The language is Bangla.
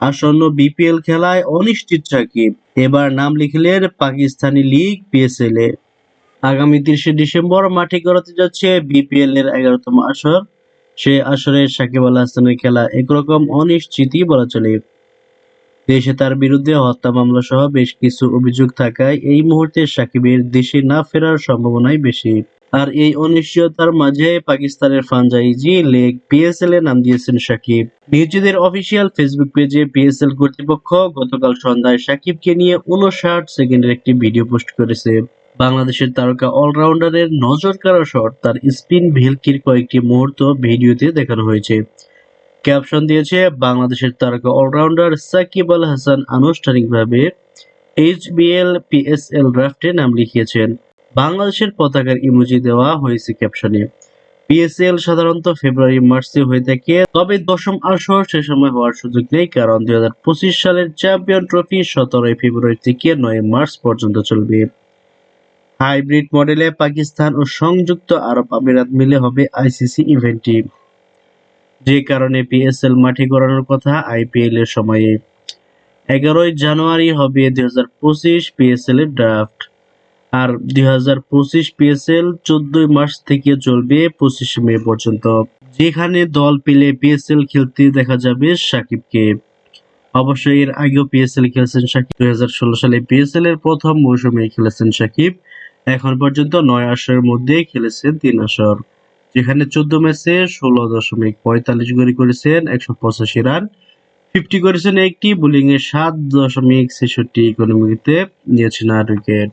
আসন্ন বিপিএল খেলায় অনিশ্চিত সাকিব। এবার নাম লিখলেন পাকিস্তানি লিগ পিএসএল এ। আগামী তিরিশে ডিসেম্বর মাঠে গড়াতে যাচ্ছে বিপিএল এর এগারোতম আসর। সে আসরে সাকিব আল হাসানের খেলা একরকম অনিশ্চিতই বলা চলে। দেশে তার বিরুদ্ধে হত্যা মামলা সহ বেশ কিছু অভিযোগ থাকায় এই মুহূর্তে সাকিবের দেশে না ফেরার সম্ভাবনাই বেশি। আর এই অনিশ্চয়তার মাঝে পাকিস্তানের ফ্রাঞ্চাইজি লেগ পিএসএল এ নাম দিয়েছেন সাকিব। নিজেদের অফিসিয়াল ফেসবুক পেজে পিএসএল কর্তৃপক্ষ গতকাল সন্ধ্যায় সাকিবকে নিয়ে উনষাট সেকেন্ডের একটি ভিডিও পোস্ট করেছে। বাংলাদেশের তারকা অলরাউন্ডারের নজর কাড়া শট, তার স্পিন ভেলকির কয়েকটি মুহূর্ত ভিডিওতে দেখানো হয়েছে। ক্যাপশন দিয়েছে, বাংলাদেশের তারকা অলরাউন্ডার সাকিব আল হাসান আনুষ্ঠানিকভাবে এইচবিএল পিএসএল ড্রাফটে নাম লিখিয়েছেন। বাংলাদেশের পতাকার ইমোজি দেওয়া হয়েছে ক্যাপশনে। পিএসএল সাধারণত ফেব্রুয়ারি, মার্চে হয়ে থাকে, তবে দশম আসর সে সময় হওয়ার সুযোগ নেই, কারণ দুই সালের চ্যাম্পিয়ন ট্রফি সতেরোই ফেব্রুয়ারি থেকে নয় মার্চ পর্যন্ত চলবে। হাইব্রিড মডেলে পাকিস্তান ও সংযুক্ত আরব আমিরাত মিলে হবে আইসিসি ইভেন্টটি। যে কারণে পিএসএল মাঠে গড়ানোর কথা আইপিএল এর সময়ে। এগারোই জানুয়ারি হবে দুই হাজার পঁচিশ পিএসএল এর ড্রাফট আর দুই হাজার পঁচিশ পিএসএল চোদ্দই মার্চ থেকে চলবে পঁচিশে মে পর্যন্ত। যেখানে দল পেলে পিএসএল খেলতে দেখা যাবে সাকিবকে। অবশ্যই এর আগেও পিএসএল খেলেছেন সাকিব। দুই হাজার ষোলো সালে পিএসএল এর প্রথম মৌসুমে খেলেছেন সাকিব। এখন পর্যন্ত নয় আসরের মধ্যে খেলেছেন তিন আসর। যেখানে চোদ্দ ম্যাচে ষোলো দশমিক পঁয়তাল্লিশ গড়ি করেছেন, একশো পঁচাশি রান, ফিফটি করেছেন একটি বোলিং এ সাত দশমিক ছেষট্টি ইকোনমিতে নিয়েছেন আট উইকেট।